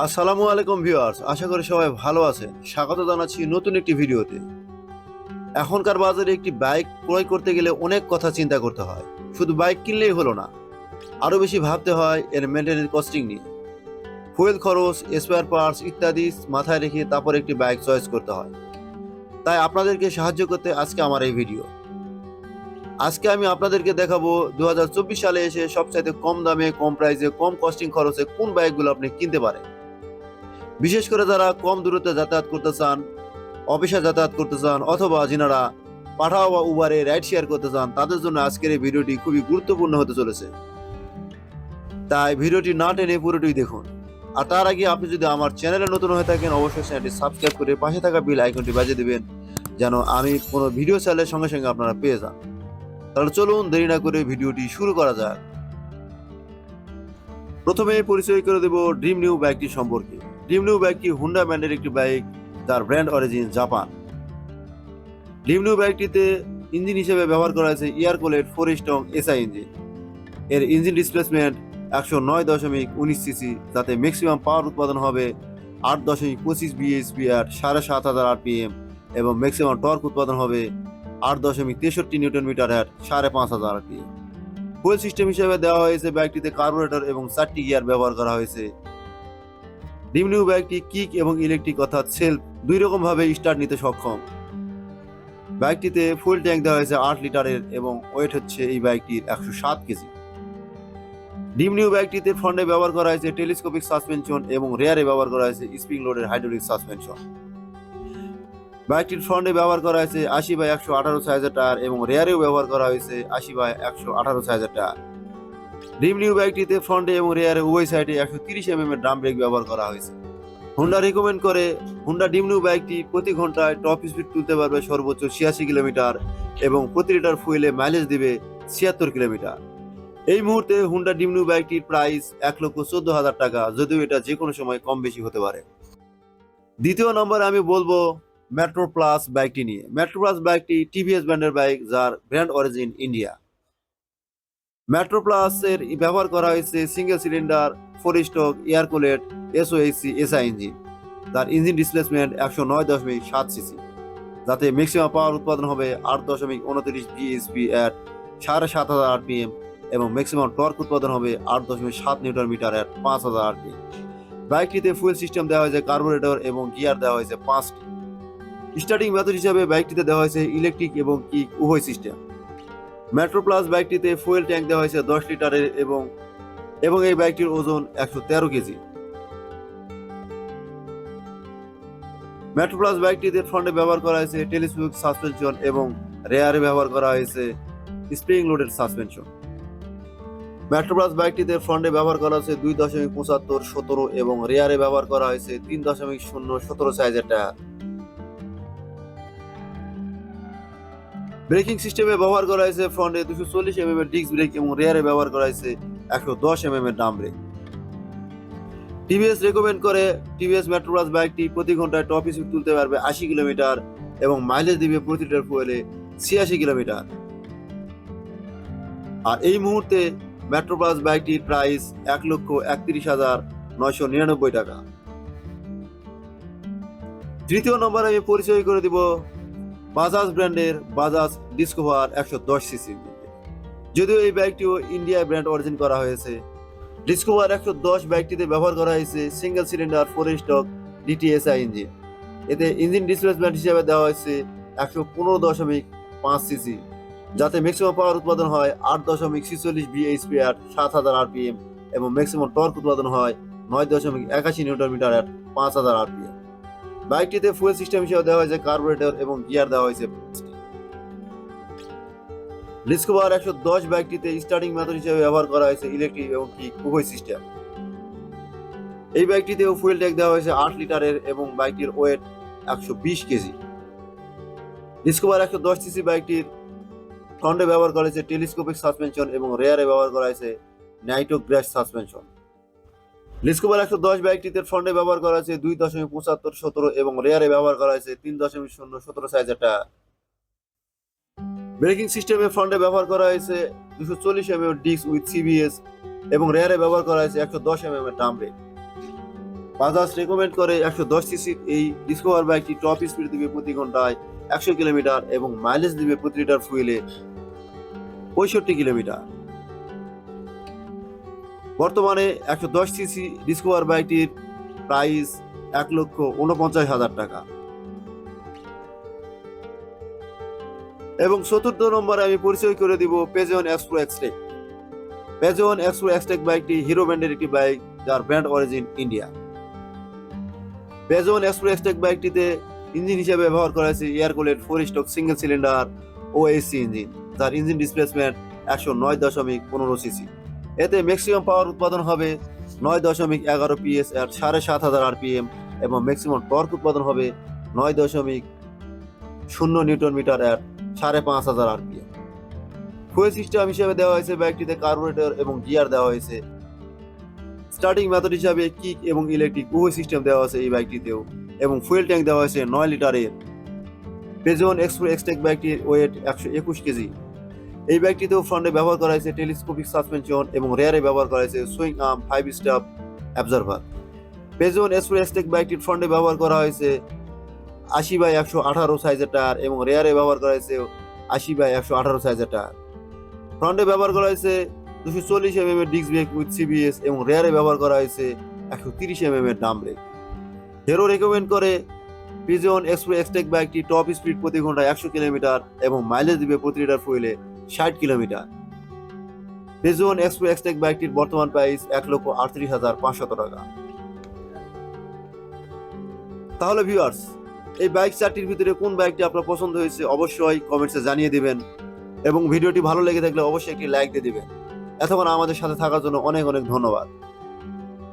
আসসালামু আলাইকুম ভিউয়ার্স, আশা করি সবাই ভালো আছেন। স্বাগত জানাচ্ছি নতুন একটি ভিডিওতে। এখনকার বাজারে একটি বাইক ক্রয় করতে গেলে অনেক কথা চিন্তা করতে হয়। শুধু বাইক কিনলেই হলো না, আরও বেশি ভাবতে হয় এর মেনটেন্যান্স কস্টিং নিয়ে। ফুয়েল খরচ স্পেয়ার পার্টস ইত্যাদি মাথায় রেখে তারপর একটি বাইক চয়েস করতে হয়। তাই আপনাদেরকে সাহায্য করতে আজকে আমার এই ভিডিও। আজকে আমি আপনাদেরকে দেখাবো দু হাজার চব্বিশ সালে এসে সবচাইতে কম দামে, কম প্রাইসে কম কস্টিং খরচে কোন বাইকগুলো আপনি কিনতে পারেন। বিশেষ করে যারা কম দূরত্বে যাতায়াত করতে চান, অফিসে যাতায়াত করতে চান অথবা যিনারা পাঠাও বা উবারে রাইড শেয়ার করতে চান, তাদের জন্য আজকের এই ভিডিওটি খুবই গুরুত্বপূর্ণ হতে চলেছে। তাই ভিডিওটি না টেনে পুরোটি দেখুন। আর তার আগে আপনি যদি আমার চ্যানেলে নতুন হয়ে থাকেন, অবশ্যই চ্যানেলটি সাবস্ক্রাইব করে পাশে থাকা বিল আইকনটি বাজিয়ে দেবেন, যেন আমি কোনো ভিডিও চাইলে সঙ্গে সঙ্গে আপনারা পেয়ে যান। তাহলে চলুন দেরি না করে ভিডিওটি শুরু করা যাক। প্রথমে পরিচয় করে দেব ড্রিম নিউ বাইকটি সম্পর্কে। ড্রিম নিউ বাইকটি হুন্ডা ব্র্যান্ডের একটি বাইক তার brand origin Japan dream new বাইকটিতে engine হিসেবে ব্যবহার করা হয়েছে air cooled four stroke SI engine এর ইঞ্জিন ডিসপ্লেসমেন্ট একশো নয় দশমিক উনিশ সিসি যাতে ম্যাক্সিমাম পাওয়ার উৎপাদন হবে আট দশমিক পঁচিশ বিএসপি আর সাড়ে সাত হাজার আরপিএম এবং ম্যাক্সিমাম টর্ক উৎপাদন হবে আট দশমিক তেষট্টি নিউটন মিটার হ্যাট সাড়ে পাঁচ হাজার আরপিএম ফুয়েল সিস্টেম হিসেবে দেওয়া হয়েছে বাইকটিতে কার্বোরেটর এবং চারটি গিয়ার ব্যবহার করা হয়েছে। ডিম নিউ বাইকটি কিক এবং ইলেকট্রিক অর্থাৎ সেলফ দুই রকম ভাবে স্টার্ট নিতে সক্ষম। বাইকটিতে ফুল ট্যাঙ্ক দেওয়া হয়েছে আট লিটারের এবং ওয়েট হচ্ছে এই বাইকটির একশো সাত কেজি। ডিম নিউ বাইকটিতে ফ্রন্টে ব্যবহার করা হয়েছে টেলিস্কোপিক সাসপেনশন এবং রেয়ারে ব্যবহার করা হয়েছে স্প্রিং লোডের হাইড্রোলিক সাসপেনশন। বাইকটির ফ্রন্টে ব্যবহার করা হয়েছে আশি বাই একশো আঠারো সাইজের টায়ার এবং রেয়ারেও ব্যবহার করা হয়েছে আশি বাই একশো আঠারো সাইজের টায়ার। নিউ বাইকটিতে ফ্রন্টে এবং রেয়ারে উভয় সাইডে একশো তিরিশ এম এর ড্রাম ব্রেক ব্যবহার করা হয়েছে। হুন্ডা রেকমেন্ড করে হুন্ডা ডিম নিউ বাইকটি প্রতি ঘন্টায় টপ স্পিড তুলতে পারবে সর্বোচ্চ ছিয়াশি কিলোমিটার এবং প্রতি লিটার ফুয়েলে মাইলেজ দিবে ছিয়াত্তর কিলোমিটার। এই মুহূর্তে হুন্ডা ডিম নিউ বাইকটির প্রাইস এক লক্ষ চোদ্দ হাজার টাকা, যদিও এটা যে কোনো সময় কম বেশি হতে পারে। দ্বিতীয় নম্বরে আমি বলব মেট্রো প্লাস বাইকটি নিয়ে। মেট্রো প্লাস বাইকটি টিভিএস ব্র্যান্ডের বাইক, যার brand origin India metro plus এর ব্যবহার করা হয়েছে single cylinder four stroke air cooled SOHC SI engine তার ইঞ্জিন ডিসপ্লেসমেন্ট একশো নয় দশমিক সাত সিসি যাতে ম্যাক্সিমাম পাওয়ার উৎপাদন হবে আট দশমিক উনত্রিশ বিএসপি অ্যাট সাড়ে সাত হাজার আরপিএম এবং ম্যাক্সিমাম টর্ক উৎপাদন হবে আট দশমিক সাত নিউটন মিটার অ্যাট পাঁচ হাজার আরপিএম বাইকটিতে ফুয়েল সিস্টেম দেওয়া হয়েছে কার্বোরেটর এবং গিয়ার দেওয়া হয়েছে পাঁচটি। স্টার্টিং মেথড হিসাবে বাইকটিতে দেওয়া হয়েছে ইলেকট্রিক এবং কিক উভয় সিস্টেম মেট্রো প্লাস বাইকটিতে ফুয়েল ট্যাঙ্ক দেওয়া হয়েছে দশ লিটারের এবং এবং এই বাইকটির ওজন একশো তেরো কেজি। মেট্রো প্লাস বাইকটিতে ফ্রন্টে ব্যবহার করা হয়েছে টেলিস্কোপিক সাসপেনশন এবং রেয়ারে ব্যবহার করা হয়েছে spring loaded suspension metro plus বাইকটিতে ফ্রন্টে ব্যবহার করা হয়েছে দুই দশমিক পঁচাত্তর, সতেরো এবং রেয়ারে ব্যবহার করা হয়েছে তিন দশমিক শূন্য, সতেরো সাইজের টায়ার। ব্রেকিং সিস্টেমে ব্যবহার করা হয়েছে ফ্রন্টে দুশো চল্লিশ এম এম এর ডিস্ক ব্রেক এবং রেয়ারে ব্যবহার করা হয়েছে একশো দশ এম এম এর ডাম ব্রেক। টিভিএস রেকমেন্ড করে টিভিএস মেট্রো প্লাস বাইকটি প্রতি ঘন্টায় টপ স্পিড তুলতে পারবে আশি কিলোমিটার এবং মাইলেজ দিবে প্রতি লিটার ফুয়েলে ছিয়াশি কিলোমিটার। আর এই মুহূর্তে মেট্রো প্লাস বাইকটির প্রাইস এক লক্ষ একত্রিশ হাজার নয়শো নিরানব্বই টাকা। তৃতীয় নম্বরে আমি পরিচয় করে দিব বাজাজ ব্র্যান্ডের বাজাজ ডিসকভার একশো দশ সিসি। যদিও এই বাইকটিও ইন্ডিয়া ব্র্যান্ড অরিজিন করা হয়েছে। ডিসকভার একশো দশ বাইকটিতে ব্যবহার করা হয়েছে single cylinder four stroke DTSi engine এতে ইঞ্জিন ডিসপ্লেসমেন্ট হিসেবে দেওয়া হয়েছে একশো পনেরো দশমিক পাঁচ সিসি। যাতে ম্যাক্সিমাম পাওয়ার উৎপাদন হয় আট দশমিক ছিচল্লিশ বিএইচপি অ্যাট সাত হাজার আরপিএম এবং ম্যাক্সিমাম টর্ক উৎপাদন হয় নয় দশমিক একাশি নিউটন মিটার অ্যাট পাঁচ হাজার আরপিএম বাইকটিতে ফুয়েল সিস্টেম হিসেবে দেওয়া হয়েছে কার্বোরেটর এবং গিয়ার দেওয়া হয়েছে ডিসকভার একশো দশ বাইকটিতে স্টার্টিং মেথড হিসেবে ব্যবহার করা হয়েছে ইলেকট্রিক এবং কিক উভয় সিস্টেম এই বাইকটিতেও ফুয়েল ট্যাঙ্ক দেওয়া হয়েছে আট লিটারের এবং বাইকটির ওয়েট একশো বিশ কেজি। ডিসকভার একশো দশ সিসি বাইকটির ফ্রন্টে ব্যবহার করা হয়েছে টেলিস্কোপিক সাসপেনশন এবং রেয়ারে ব্যবহার করা হয়েছে নাইটো গ্র্যাশ সাসপেনশন ডিসকভার একশো দশ বাইকটিতে ফ্রন্টে ব্যবহার করা হয়েছে দুই দশমিক পঁচাত্তর সতেরো এবং রেয়ারে ব্যবহার করা হয়েছে তিন দশমিক শূন্য সতেরো সাইজের টায়ার ব্রেকিং সিস্টেমে ফ্রন্টে ব্যবহার করা হয়েছে দুশো চল্লিশ M M disc with CBS এবং রেয়ারে ব্যবহার করা হয়েছে একশো দশ এম এম এর ডাম ব্রেক বাজাজ রেকমেন্ড করে একশো দশ সিসির এই ডিসকভার বাইকটি টপ স্পিড দিবে প্রতি ঘন্টায় একশো কিলোমিটার এবং মাইলেজ দিবে প্রতি লিটার ফুয়েলে পঁয়ষট্টি কিলোমিটার। বর্তমানে একশো দশ সিসি ডিসকভার বাইকটির প্রাইস এক লক্ষ উনপঞ্চাশ হাজার টাকা। এবং চতুর্থ নম্বরে আমি পরিচয় করে দিব Passion Xpro Xtec Passion Xpro Xtec বাইকটি হিরো ব্র্যান্ডের একটি বাইক, যার brand origin India. Passion xpro xtec বাইকটিতে engine হিসেবে ব্যবহার করা হয়েছে air cooled four stroke single cylinder OHC engine যার ইঞ্জিন ডিসপ্লেসমেন্ট একশো নয় দশমিক পনেরো সিসি। এতে ম্যাক্সিমাম পাওয়ার উৎপাদন হবে নয় দশমিক এগারো পিএস এর সাড়ে সাত হাজার আরপিএম এবং ম্যাক্সিমাম টর্ক উৎপাদন হবে নয় দশমিক শূন্য নিউটন মিটার এর সাড়ে পাঁচ হাজার আরপিএম ফুয়েল সিস্টেম হিসেবে দেওয়া হয়েছে বাইকটিতে কার্বোরেটর এবং গিয়ার দেওয়া হয়েছে। স্টার্টিং মেথড হিসাবে কিক এবং ইলেকট্রিক উভয় সিস্টেম দেওয়া আছে এই বাইকটিতেও এবং ফুয়েল ট্যাঙ্ক দেওয়া হয়েছে নয় লিটারের। পেজন এক্সপ্রো এক্সটেক বাইকটির ওয়েট একশো একুশ কেজি। এই ব্যাগটিতেও ফ্রন্টে ব্যবহার করা হয়েছে টেলিস্কোপিক সাসপেনশন এবং রেয়ারে ব্যবহার করা হয়েছে swing arm, five step absorber. Passion xpro xtec বাইকটির ফ্রন্টে ব্যবহার করা হয়েছে আশি বাই একশো আঠারো সাইজের টায়ার এবং রেয়ারে ব্যবহার করা হয়েছে আশি বাই একশো আঠারো সাইজের টায়ার। ফ্রন্টে ব্যবহার করা হয়েছে দুশো চল্লিশ এম এম এর ডিস্ক ব্রেক উইথ সিবিএস এবং রেয়ারে ব্যবহার করা হয়েছে একশো তিরিশ এম এম এর ডাম ব্রেক হিরো রেকমেন্ড করে পিজন এক্সপ্রো এক্সটেক বাইকটি টপ স্পিড প্রতি ঘন্টায় একশো কিলোমিটার এবং মাইলেজ দিবে প্রতি লিটার ফুয়েলে ষাট কিলোমিটার। রেজুয়ান এক্সপ্রো এক্সটেক বাইকটির বর্তমান প্রাইস এক লক্ষ আটত্রিশ হাজার পাঁচশত টাকা। তাহলে ভিউয়ার্স এই বাইক চারটির ভিতরে কোন বাইকটি আপনার পছন্দ হয়েছে অবশ্যই কমেন্টসে জানিয়ে দিবেন এবং ভিডিওটি ভালো লেগে থাকলে অবশ্যই একটি লাইক দিয়ে দিবেন। এতক্ষণ আমাদের সাথে থাকার জন্য অনেক অনেক ধন্যবাদ।